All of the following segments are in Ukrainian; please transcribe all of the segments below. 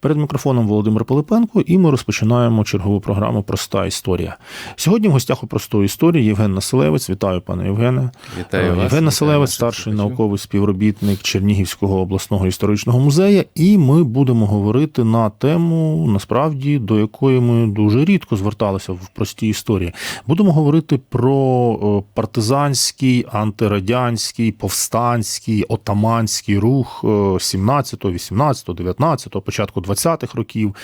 Перед мікрофоном Володимир Пилипенко, і ми розпочинаємо чергову програму Проста історія. Сьогодні в гостях у простої історії Євген Населевець. Вітаю, пане Євгене. Вітаю Е, вас, Євген Населевець, старший науковий співробітник Чернігівського обласного історичного музею. І ми будемо говорити на тему, насправді, до якої ми дуже рідко зверталися в простій історії. Будемо говорити про е, партизанський, антирадянський, повстанський, отаманський рух е, 17, 18, 19, початку 20-х років.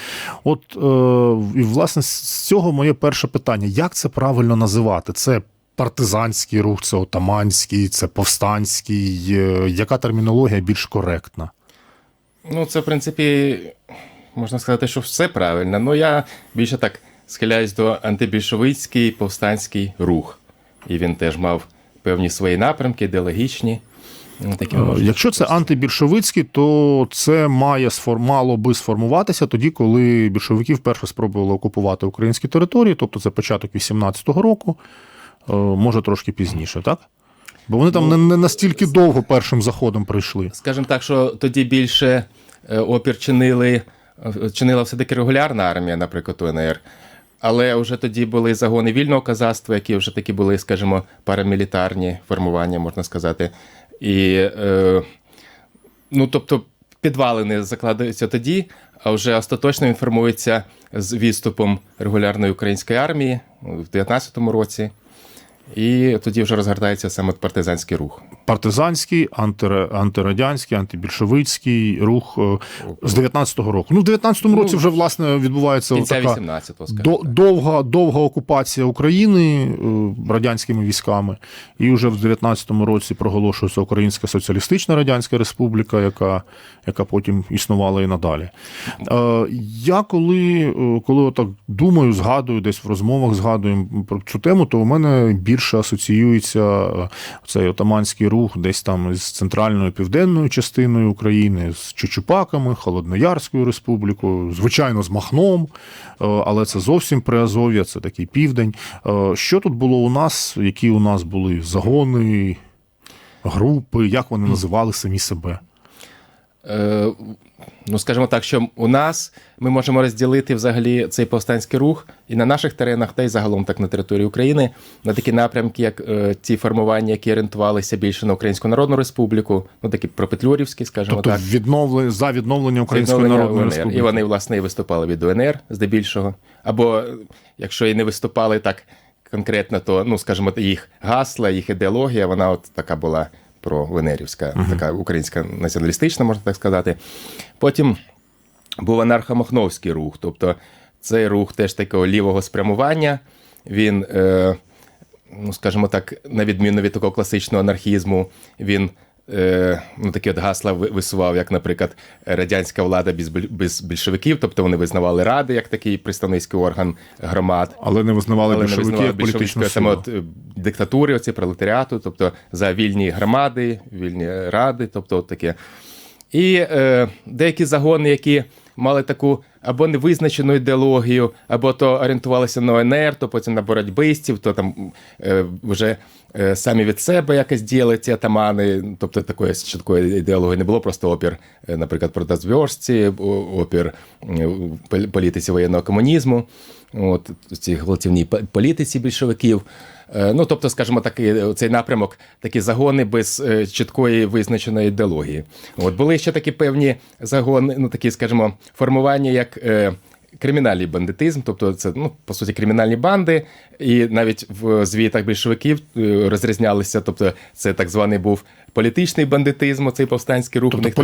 От е, і власне з цього моє перше питання: як це правильно називати? Це партизанський рух, це отаманський, це повстанський. Е, Яка термінологія більш коректна? Ну, це, в принципі, можна сказати, що все правильно. Ну, я більше так схиляюсь до антибільшовицький повстанський рух. І він теж мав певні свої напрямки, ідеологічні. Ну, Е, Якщо це антибільшовицький, то це має мало би сформуватися тоді, коли більшовики вперше спробували окупувати українські території, тобто це початок 18-го року, е, може трошки пізніше, так? Бо вони там не, не настільки довго першим заходом прийшли. Скажімо так, що тоді більше е, опір чинили, чинила все-таки регулярна армія, наприклад, УНР. Але вже тоді були загони вільного казацтва, які вже такі були, скажімо, парамілітарні формування, можна сказати. І, е, ну, тобто, підвалини закладаються тоді, а вже остаточно він формується з відступом регулярної української армії в 19-му році. І тоді вже розгортається саме партизанський рух. Партизанський, антире- антирадянський, антибільшовицький рух е, з 19-го року. Ну, в 19-му році вже власне відбувається така до, довга, довга окупація України е, радянськими військами. І вже в 19-му році проголошується Українська Соціалістична Радянська Республіка, яка, яка потім існувала і надалі. Е, Я коли, коли отак думаю, згадую, десь в розмовах згадую про цю тему, то у мене більше асоціюється е, цей отаманський рух десь там з центральною південною частиною України, з Чучупаками, Холодноярською республікою, звичайно, з Махном, е, але це зовсім Приазов'я, це такий південь. Е, Що тут було у нас? Які у нас були загони, групи, як вони називали самі себе? Е, ну, скажімо так, що у нас ми можемо розділити взагалі цей повстанський рух і на наших теренах, та й загалом так на території України, на такі напрямки, як е, ті формування, які орієнтувалися більше на Українську Народну Республіку, ну такі пропетлюрівські, скажімо Тобто так. відновлення за відновлення Української Відновлення Народної УНР. Республіки. І вони, власне, і виступали від УНР здебільшого. Або якщо і не виступали так конкретно, то, ну, скажімо, їх гасла, їх ідеологія, вона от така була про УНРівська, така українська націоналістична, можна так сказати. Потім був анархомахновський рух, тобто цей рух теж такого лівого спрямування. Він, е, ну скажімо так, на відміну від такого класичного анархізму, він ну, такі от гасла висував, як, наприклад, радянська влада без, без більшовиків, тобто вони визнавали ради як такий представницький орган громад. Але не визнавали Але не визнавали більшовицької саме от, е, диктатури, оці пролетаріату, тобто за вільні громади, вільні ради, тобто от таке. І е, деякі загони, які мали таку або невизначену ідеологію, або то орієнтувалися на ОНР, то потім на боротьбистів, то там е, вже е, самі від себе якось діяли ці атамани. Тобто такої чіткої ідеології не було, просто опір, е, наприклад, продажбьорськці, опір е, пол- політиці воєнного комунізму, от цій гвалтівній політиці більшовиків. Е, Ну, тобто, скажімо, такий цей напрямок, такі загони без е, чіткої визначеної ідеології. От були ще такі певні загони, ну такі, скажімо, формування, як е, кримінальний бандитизм, тобто це ну, по суті кримінальні банди, і навіть в звітах більшовиків е, розрізнялися. Тобто, це так званий був політичний бандитизм, цей повстанський рух. Тобто як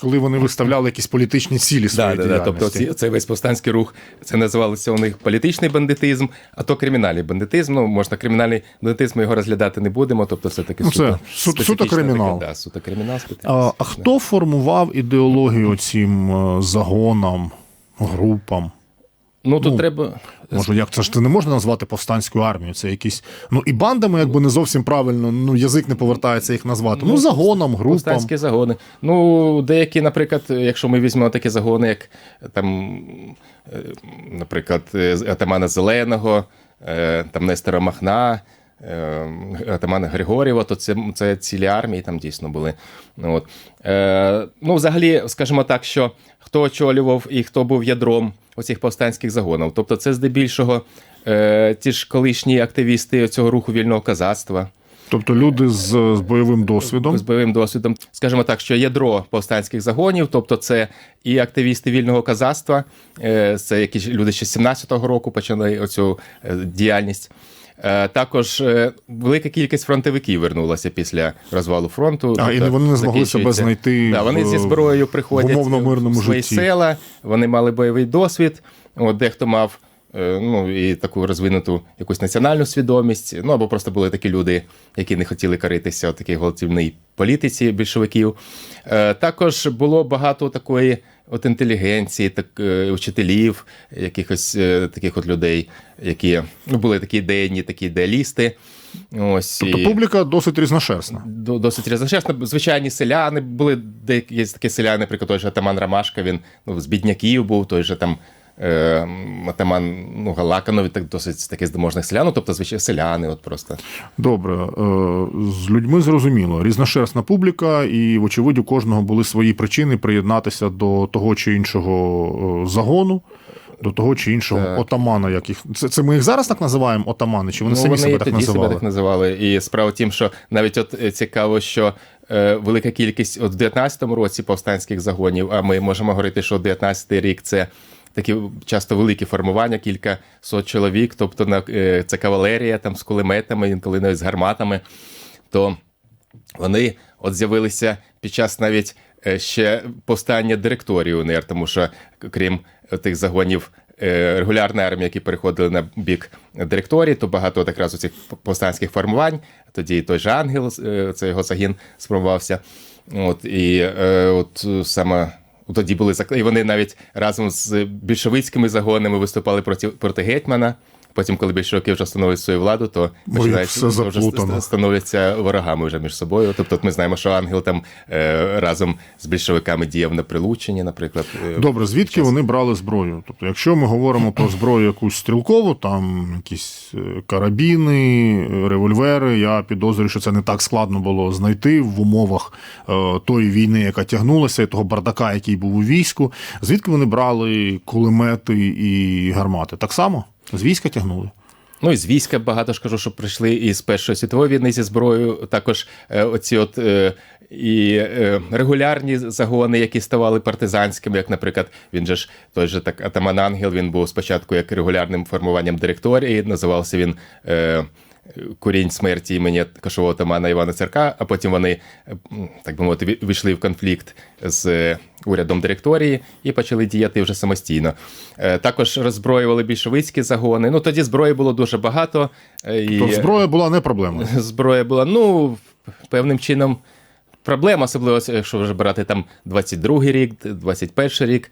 коли вони виставляли якісь політичні цілі Да, своєї да, да. Тобто ці, цей весь повстанський рух це називалося у них політичний бандитизм, а то кримінальний бандитизм. Ну, можна кримінальний бандитизм, ми його розглядати не будемо. Тобто, це таке Ну, суто, су- суто кримінал. Таке, да, суто кримінал А, а хто формував ідеологію цим е, загонам, групам? Ну тут ну, треба. Може, як це ж ти не можна назвати повстанською армією? Це якісь. Ну і бандами, якби не зовсім правильно, ну язик не повертається їх назвати. Ну, загоном, групам. Повстанські загони. Ну, деякі, наприклад, якщо ми візьмемо такі загони, як там, е, наприклад, е, атамана Зеленого, е, там Нестора Махна, атамана Григорєва, то це, це цілі армії там дійсно були. Ну, от. Е, ну, взагалі, скажімо так, що хто очолював і хто був ядром оцих повстанських загонів. Тобто, це здебільшого е, ті ж колишні активісти цього руху вільного казацтва. Тобто люди з, з бойовим досвідом. з бойовим досвідом. Скажімо так, що ядро повстанських загонів, тобто це і активісти вільного казацтва, е, це якісь люди ще з 17-го року почали оцю е, діяльність. Е, Також е, велика кількість фронтовиків вернулася після розвалу фронту. А, і вони не змогли себе знайти Да, вони в- зі зброєю приходять в умовно-мирному в свої житті. села, вони мали бойовий досвід. От дехто мав е, ну, і таку розвинуту якусь національну свідомість. Ну або просто були такі люди, які не хотіли каритися такій гвалтівній політиці більшовиків. Також було багато такої от інтелігенції, так, е, учителів, якихось е, таких от людей, які ну, були такі ідейні, такі ідеалісти. Ось, Тобто і- публіка досить різношерстна. до- досить різношерстно. Звичайні селяни були деякі є такі селяни, наприклад, той же Атаман Рамашка, він ну, з бідняків був, той же там. Е, Атаман ну, Галаканові так досить з таких заможних селян, ну, тобто звичайно селяни, от просто. Добре, е, з людьми зрозуміло. Різношерстна публіка, і, вочевидь, у кожного були свої причини приєднатися до того чи іншого е, загону, до того чи іншого Так. отамана. Як їх... це, це ми їх зараз так називаємо отамани, чи вони самі Ну, вони себе так тоді називали? себе так називали. І справа в тім, що навіть от цікаво, що е, велика кількість от в 19-му році повстанських загонів, а ми можемо говорити, що 19-й рік це. Такі часто великі формування, кілька сот чоловік, тобто е, це кавалерія там з кулеметами, інколи навіть з гарматами. То вони от з'явилися під час навіть е, ще повстання директорії УНР, тому що крім тих загонів е, регулярної армії, які переходили на бік директорії, то багато от якраз у цих повстанських формувань. Тоді той же ангел, це його загін сформувався. От і от саме. Тоді були і вони навіть разом з більшовицькими загонами виступали проти, проти гетьмана. Потім, коли більшовики вже встановили свою владу, то починають вже становляться ворогами вже між собою. Тобто, от ми знаємо, що ангел там е, разом з більшовиками діяв на прилученні, наприклад. Е, Добре, звідки вони брали зброю? Тобто, якщо ми говоримо про зброю якусь стрілкову, там якісь е, карабіни, револьвери, я підозрюю, що це не так складно було знайти в умовах е, тої війни, яка тягнулася, і того бардака, який був у війську. Звідки вони брали кулемети і гармати? Так само? З війська тягнули? Ну і з війська багато ж кажу, що прийшли із Першої світової війни зі зброєю. Також е, оці от е, і е, регулярні загони, які ставали партизанськими, як, наприклад, він же ж той же так Атаман Ангел, він був спочатку як регулярним формуванням директорії, називався він. Курінь смерті імені кошового отамана Івана Церка, а потім вони, так би мовити, війшли в конфлікт з е, урядом директорії і почали діяти вже самостійно. Е, Також роззброювали більшовицькі загони. Ну тоді зброї було дуже багато. е, І Тобто зброя була не проблемою. зброя була, ну, певним чином. Проблема, особливо, якщо вже брати там 22-й рік, 21-й рік,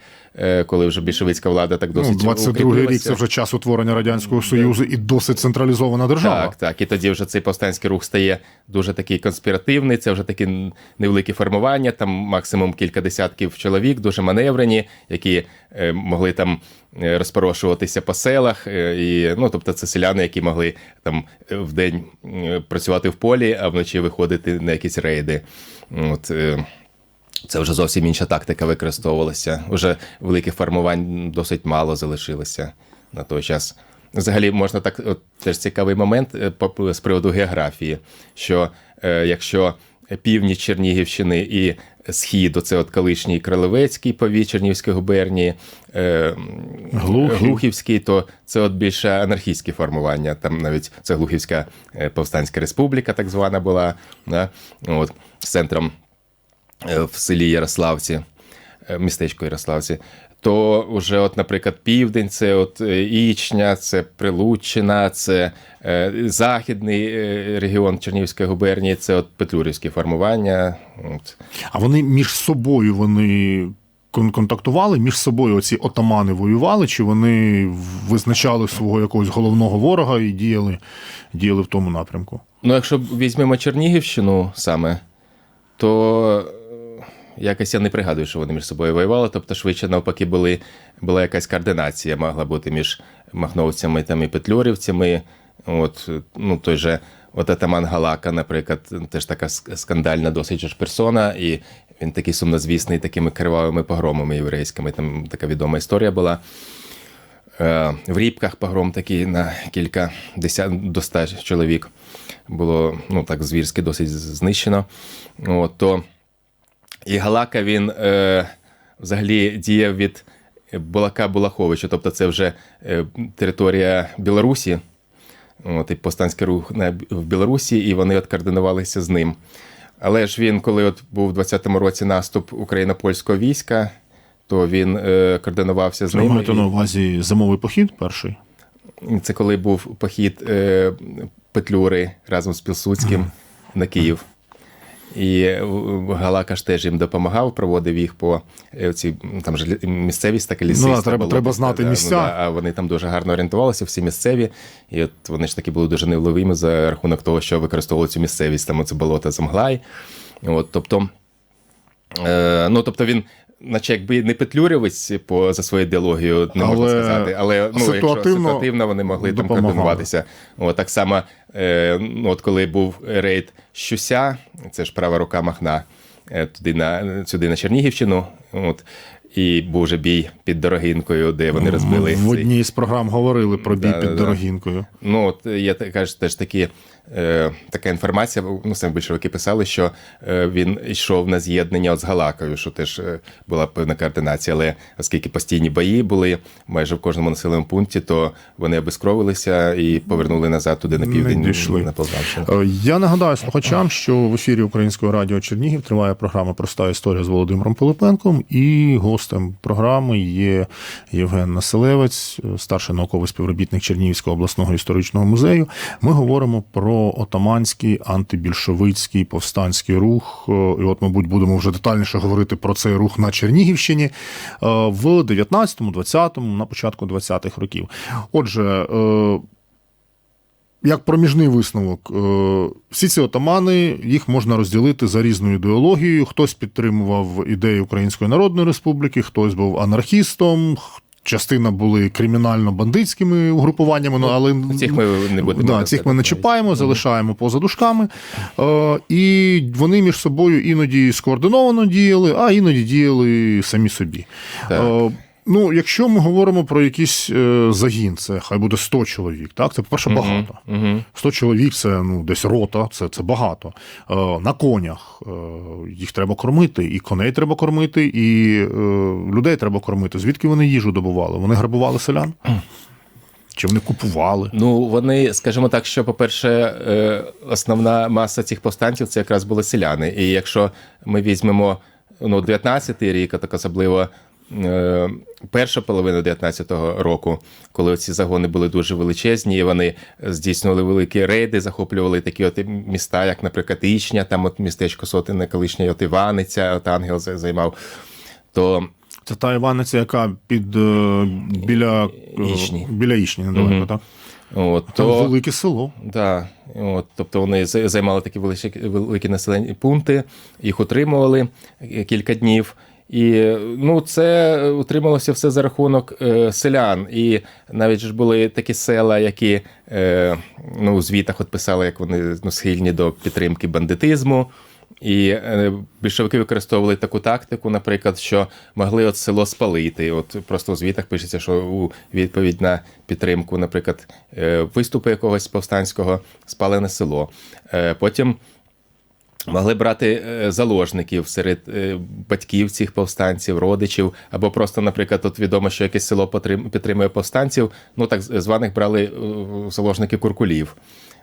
коли вже більшовицька влада так Ну, досить 22-й рік це вже час утворення Радянського Союзу і досить централізована держава. Так, так. І тоді вже цей повстанський рух стає дуже такий конспіративний. Це вже такі невеликі формування, там максимум кілька десятків чоловік, дуже маневрені, які е, могли там е, розпорошуватися по селах. е, І, ну, тобто, це селяни, які могли там е, в день е, працювати в полі, а вночі виходити на якісь рейди. От, е, це вже зовсім інша тактика використовувалася. Уже великих формувань досить мало залишилося на той час. Взагалі, можна так, от, теж цікавий момент е, з приводу географії, що е, якщо північ Чернігівщини і схід, оце от колишній Кролевецький повіт Чернігівської губернії, е, Глухів. Глухівський, то це от більше анархістські формування. Там навіть це Глухівська е, повстанська республіка, так звана була, да? от, з центром в селі Ярославці, е, містечко Ярославці, то вже, от, наприклад, південь, це от е, Ічня, це Прилуччина, це е, західний е, регіон Чернігівської губернії, це от Петлюрівські формування. От. А вони між собою вони контактували, між собою оці отамани воювали, чи вони визначали свого якогось головного ворога і діяли, діяли в тому напрямку? Ну, якщо візьмемо Чернігівщину саме, то е, якось я не пригадую, що вони між собою воювали. Тобто, швидше навпаки, були, була якась координація, могла бути між махновцями там, і петлюрівцями. От, ну, той же От Атаман Галака, наприклад, теж така скандальна досить ж персона, і він такий сумнозвісний такими кривавими погромами єврейськими. Там така відома історія була. Е, В Рібках погром такий на кілька десят до ста чоловік було ну так звірськи досить знищено. От, то і Галака він е, взагалі діяв від Булака Булаховича, тобто це вже е, територія Білорусі. От, і повстанський рух на, в Білорусі, і вони от координувалися з ним. Але ж він, коли от був у 20-му році наступ україно-польського війська, то він е, координувався з Ви ним. маєте на увазі зимовий похід перший? Це коли був похід е, Петлюри разом з Пілсудським на Київ. І Галакаш теж їм допомагав, проводив їх по е, ці там же місцевість така лісиста. Ну, треба- треба знати да, місця. Ну, да, а вони там дуже гарно орієнтувалися, всі місцеві. І от вони ж таки були дуже невловими за рахунок того, що використовували цю місцевість, там оце болото Замглай. От, тобто, е, ну, тобто він. Наче якби не петлюрівець по за свою ідеологію, не можна Але сказати, але ну, якщо ситуативно ситуативно вони могли там допомагали. координуватися. От, так само, е, ну, от коли був рейд Щуся, це ж права рука Махна, е, туди на, сюди на Чернігівщину. От, і був вже бій під Дорогинкою, де вони розбили. В одній з програм говорили про бій Да, під да. Дорогінкою. Ну, от є така ж теж такі, е, така інформація, ну, саме більшовики писали, що е, він йшов на з'єднання от з Галакою, що теж е, була певна координація. Але оскільки постійні бої були майже в кожному населеному пункті, то вони обескровилися і повернули назад туди на південь Не дійшли. на Полтавщину. Е, Я нагадаю слухачам, що в ефірі Українського радіо Чернігів триває програма Проста історія з Володимиром Пилипенком. І гостем програми є Євген Населевець, старший науковий співробітник Чернігівського обласного історичного музею. Ми говоримо про отаманський антибільшовицький повстанський рух. Е, І от, мабуть, будемо вже детальніше говорити про цей рух на Чернігівщині е, в 19-му, 20-му, на початку 20-х років. Отже, е, як проміжний висновок, всі ці отамани їх можна розділити за різною ідеологією. Хтось підтримував ідеї Української Народної Республіки, хтось був анархістом. Частина були кримінально-бандитськими угрупуваннями, ну, але Цих ми не будемо да, цих ми не чіпаємо, залишаємо поза дужками. Е, і вони між собою іноді скоординовано діяли, а іноді діяли самі собі. Так. Е, Ну, якщо ми говоримо про якийсь е, загін, це хай буде 100 чоловік. Так, це по-перше, багато. Угу. 100 чоловік це ну, десь рота, це, це багато. Е, на конях е, їх треба кормити, і коней треба кормити, і е, людей треба кормити. Звідки вони їжу добували? Вони грабували селян? Чи вони купували? Ну, вони, скажімо так, що, по-перше, основна маса цих повстанців це якраз були селяни. І якщо ми візьмемо ну, 19-й рік, так особливо перша половина 19-го року, коли ці загони були дуже величезні, і вони здійснювали великі рейди, захоплювали такі от міста, як, наприклад, Ічня, там от містечко Сотине, колишнє от Іваниця, от Ангел займав. То Це та Іваниця, яка під е, біля е, Ічні. біля Ічні недалеко, Мгм. так? от, то... велике село. Да, от, тобто вони займали такі великі, великі населені пункти, їх утримували е, кілька днів. І ну, це утрималося все за рахунок е, селян. І навіть ж були такі села, які е, ну, у звітах от писали, як вони ну, схильні до підтримки бандитизму. І е, більшовики використовували таку тактику, наприклад, що могли от село спалити. От просто у звітах пишеться, що у відповідь на підтримку, наприклад, е, виступу якогось повстанського спалене село. Е, Потім могли брати е, заложників серед е, батьків цих повстанців, родичів, або просто, наприклад, тут відомо, що якесь село підтримує повстанців. Ну так званих брали е, заложники куркулів.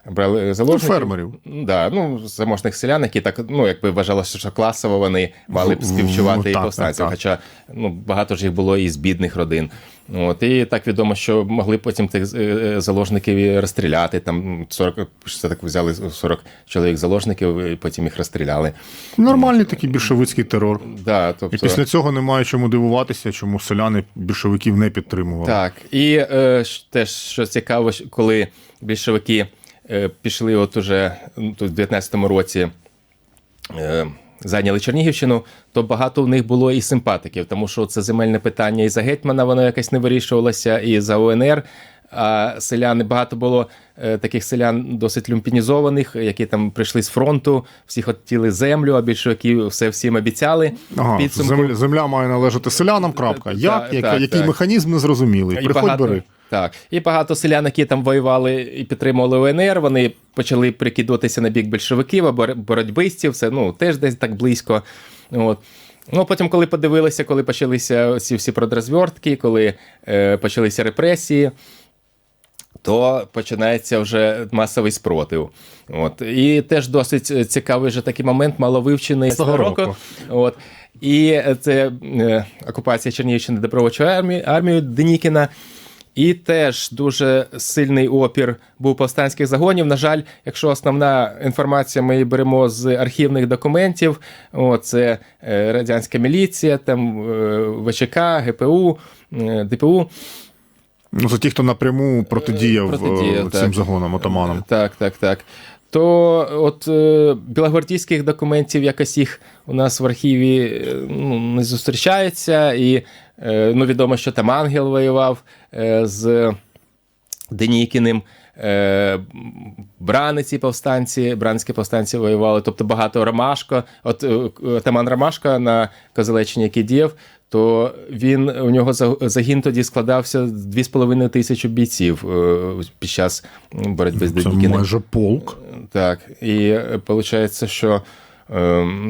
Брали заложників. фермерів. Да, ну, заможних селян, які так, ну, якби вважалося, що класово вони мали б Ну, співчувати і так. Хоча ну, багато ж їх було і з бідних родин. От, і так відомо, що могли потім тих е, е, заложників і розстріляти. Там 40, що так взяли 40 чоловік заложників, і потім їх розстріляли. Нормальний такий більшовицький терор. Да, тобто, І після цього немає чому дивуватися, чому селяни більшовиків не підтримували. Так, і е, теж що цікаво, коли більшовики е, пішли, от уже ну, тут в 19-му році. Е, Зайняли Чернігівщину, то багато в них було і симпатиків, тому що це земельне питання і за гетьмана воно якось не вирішувалося, і за УНР. А селяни багато було е, таких селян досить люмпінізованих, які там прийшли з фронту, всі хотіли землю, а більшовики все всім обіцяли. Ага, Підсумку- земля, земля має належати селянам. Крапка. Як? так, Яка- так, який так. механізм незрозумілий? Приходь багато, бери. Так. І багато селян, які там воювали і підтримували УНР, вони почали прикидуватися на бік більшовиків або боротьбистів. Це ну, теж десь так близько. От. Ну, потім, коли подивилися, коли почалися ці всі продрозвертки, коли е, почалися репресії, то починається вже масовий спротив. От. І теж досить цікавий же такий момент, маловивчений Цього року. року. От. І це е, окупація Чернігівщини добровольчою армією, армією Денікіна. І теж дуже сильний опір був повстанських загонів. На жаль, якщо основна інформація ми її беремо з архівних документів, о, це е, радянська міліція, там е, ВЧК, ГПУ, е, ДПУ. Ну, це ті, хто напряму протидіяв, Протидіяв, е, так. цим загонам, отаманам. Так, так, так. То от е, білогвардійських документів якось їх у нас в архіві ну, не зустрічається. І ну, відомо, що там ангел воював е, з Денікіним. Е, Браниці повстанці, бранські повстанці воювали, тобто багато Ромашко. От е, Таман Ромашко на Козелеччині, який діяв, то він у нього загін тоді складався з 2,5 тисячі бійців е, під час боротьби з Це майже полк. Так, і виходить, що е,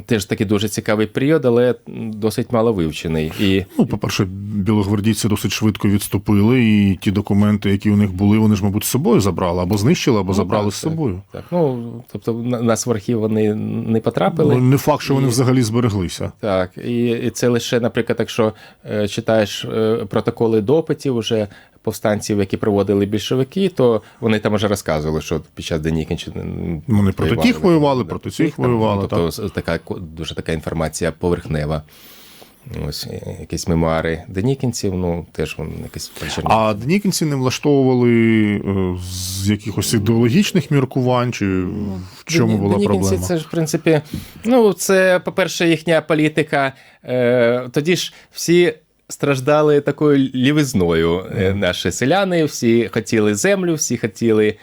теж такий дуже цікавий період, але досить мало вивчений. І Ну, по-перше, білогвардійці досить швидко відступили, і ті документи, які у них були, вони ж, мабуть, з собою забрали, або знищили, або забрали так, з собою. Так, ну тобто на архів вони не потрапили. Ну, не факт, що вони взагалі збереглися. Так, і, і це лише, наприклад, якщо е, читаєш е, протоколи допитів уже повстанців, які проводили більшовики, то вони там вже розказували, що під час Денікінщини Вони проти тих воювали, проти цих воювали, ну, Тобто з- така дуже така інформація поверхнева. Ось е, якісь мемуари денікінців, ну теж вони якось причерні. А денікінці не влаштовували е, з якихось ідеологічних міркувань, чи в чому була Денікінці проблема? Це ж, в принципі, ну, це, по-перше, їхня політика. Е, тоді ж всі страждали такою лівизною. Е, наші селяни, всі хотіли землю, всі хотіли.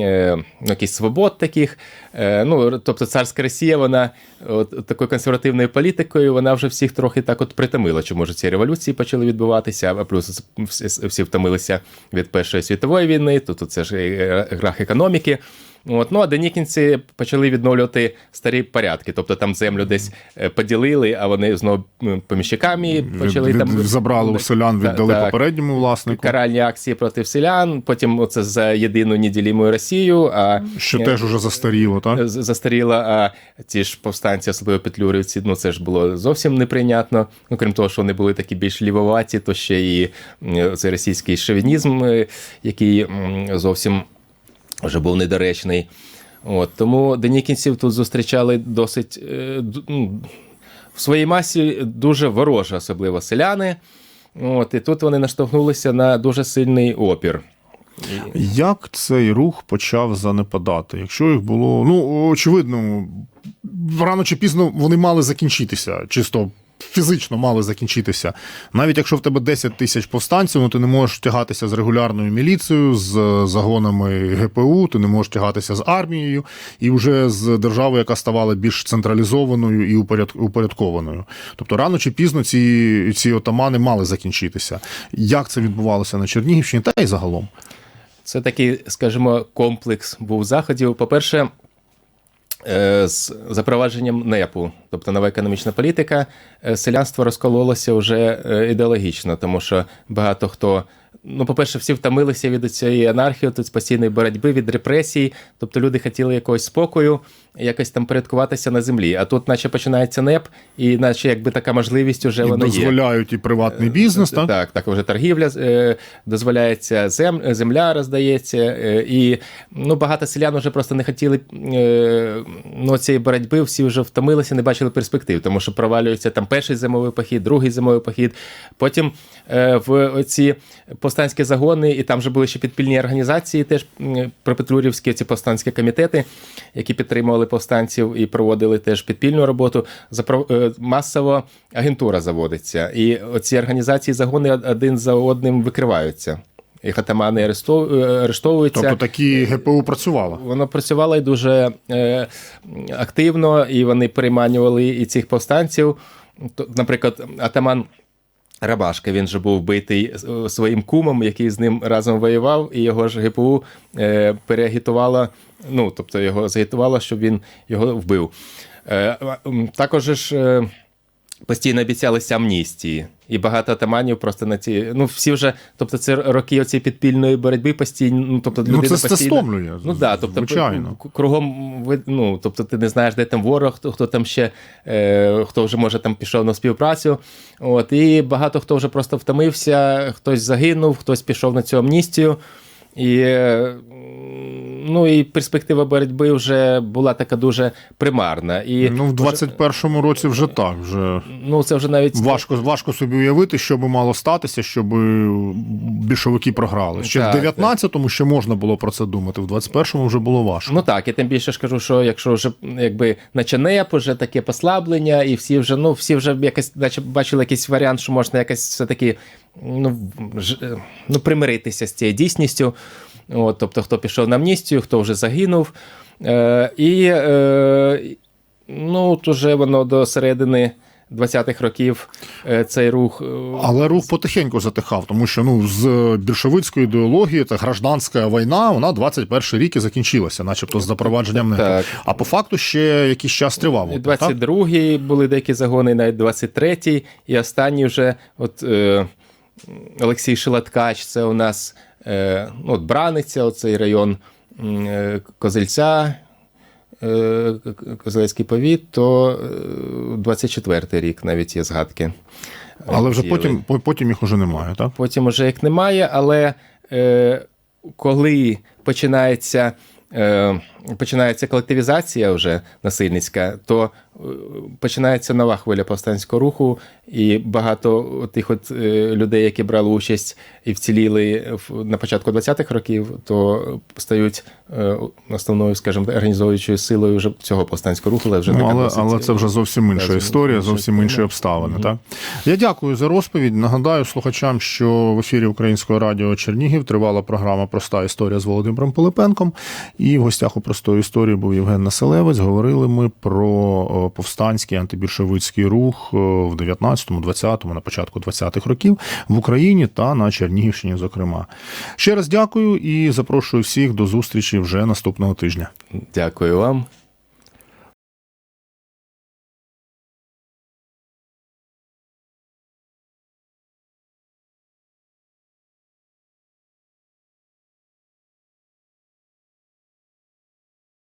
е, Якісь свобод таких. Е, Ну, тобто царська Росія, вона от, такою консервативною політикою, вона вже всіх трохи так от притомила, чому ж ці революції почали відбуватися, а плюс всі, всі втомилися від Першої світової війни, тут це ж грах економіки. От, ну а денікінці почали відновлювати старі порядки. Тобто там землю десь е, поділили, а вони знову поміщиками почали Від- там забрали у селян, віддали так. попередньому власнику, каральні акції проти селян. Потім оце за єдину неділімою Росію. А що теж уже застаріло, так? з- застаріла, а ті ж повстанці, особливо петлюрівці, ну це ж було зовсім неприйнятно. Ну, крім того, що вони були такі більш лівоваті, то ще і цей російський шовінізм, е, який зовсім вже був недоречний. От, тому денікінців тут зустрічали досить е, ну, в своїй масі дуже вороже, особливо селяни. От, і тут вони наштовхнулися на дуже сильний опір. Як цей рух почав занепадати? Якщо їх було. Ну, очевидно, рано чи пізно вони мали закінчитися, чисто фізично мали закінчитися. Навіть якщо в тебе 10 тисяч повстанців, ну ти не можеш тягатися з регулярною міліцією, з загонами ГПУ, ти не можеш тягатися з армією і вже з державою, яка ставала більш централізованою і упорядкованою. Тобто рано чи пізно ці, ці отамани мали закінчитися. Як це відбувалося на Чернігівщині, та й загалом. Це такий, скажімо, комплекс був заходів. По-перше, е, з запровадженням НЕПу, тобто нова економічна політика, е, селянство розкололося вже е, ідеологічно, тому що багато хто. Ну, по-перше, всі втомилися від цієї анархії, тут постійної боротьби, від репресій. Тобто люди хотіли якогось спокою, якось там порядкуватися на землі. А тут, наче починається НЕП, і наче якби така можливість уже вона є. дозволяють і приватний бізнес, так? Так, так, вже торгівля е, дозволяється, зем, земля роздається, е, і ну, багато селян вже просто не хотіли е, ну, цієї боротьби, всі вже втомилися, не бачили перспектив, тому що провалюється там перший зимовий похід, другий зимовий похід. Потім е, в ці повстанські загони, і там вже були ще підпільні організації, теж пропетлюрівські ці повстанські комітети, які підтримували повстанців і проводили теж підпільну роботу. Е, масово агентура заводиться. І оці організації загони один за одним викриваються. їх атамани арештов- е, арештовуються. Тобто такі ГПУ працювало. Воно працювало і дуже е, активно, і вони переманювали і цих повстанців. Наприклад, атаман Рабашка, він же був вбитий е, своїм кумом, який з ним разом воював, і його ж ГПУ е, переагітувала, ну, тобто його загітувала, щоб він його вбив. Е, також ж. Е, Постійно обіцялися амністії, і багато атаманів просто на ці. Ну, всі вже, тобто, це роки оцієї підпільної боротьби постійно. Ну, тобто, Ну, людина це- це постійно, стомлює, Ну да, тобто, звичайно. кругом ну, тобто, ти не знаєш, де там ворог, хто, хто там ще, е, хто вже може там пішов на співпрацю. От, і багато хто вже просто втомився, хтось загинув, хтось пішов на цю амністію. І, е, ну, і перспектива боротьби вже була така дуже примарна. І, Ну, в 21-му році вже так. Вже ну, це вже навіть важко, важко собі уявити, що би мало статися, щоб більшовики програли. Ще Так, в 19-му ще можна було про це думати, в 21-му вже було важко. Ну так, я тим більше ж кажу, що якщо вже якби наче НЕП, вже таке послаблення, і всі вже, ну, всі вже якось, наче бачили якийсь варіант, що можна якось все-таки ну, ж, е, ну, примиритися з цією дійсністю. От, тобто, хто пішов на амністію, хто вже загинув. Е, і е, ну, от уже воно до середини 20-х років е, цей рух. е, Але рух потихеньку затихав, тому що ну з більшовицької ідеології та гражданська війна, вона 21 рік і закінчилася, начебто з запровадженням Так. А по факту ще якийсь час тривав. І опір, так? 22-й були деякі загони, навіть 23-й, і останній вже от, е, Олексій Шилаткач, це у нас е, ну, от Браниця, оцей район е, Козельця, Козельський Козелецький повіт, то е, 24-й рік навіть є згадки. Але вже потім, потім їх уже немає, так? Потім уже їх немає, але е, коли починається, е, починається колективізація вже насильницька, то е, починається нова хвиля повстанського руху, і багато тих от е, людей, які брали участь і вціліли на початку 20-х років, то стають е, основною, скажімо, організовуючою силою вже цього повстанського руху, але вже Ну, але, але це вже зовсім інша історія, інша зовсім інші обставини. Так? Я дякую за розповідь. Нагадаю слухачам, що в ефірі Українського радіо Чернігів тривала програма Проста історія з Володимиром Пилипенком. І в гостях у простої історії був Євген Населевець. Говорили ми про повстанський антибільшовицький рух в 19-му, 20-му, на початку 20-х років в Україні та на Чернігівщині, зокрема. Ще раз дякую і запрошую всіх до зустрічі вже наступного тижня. Дякую вам.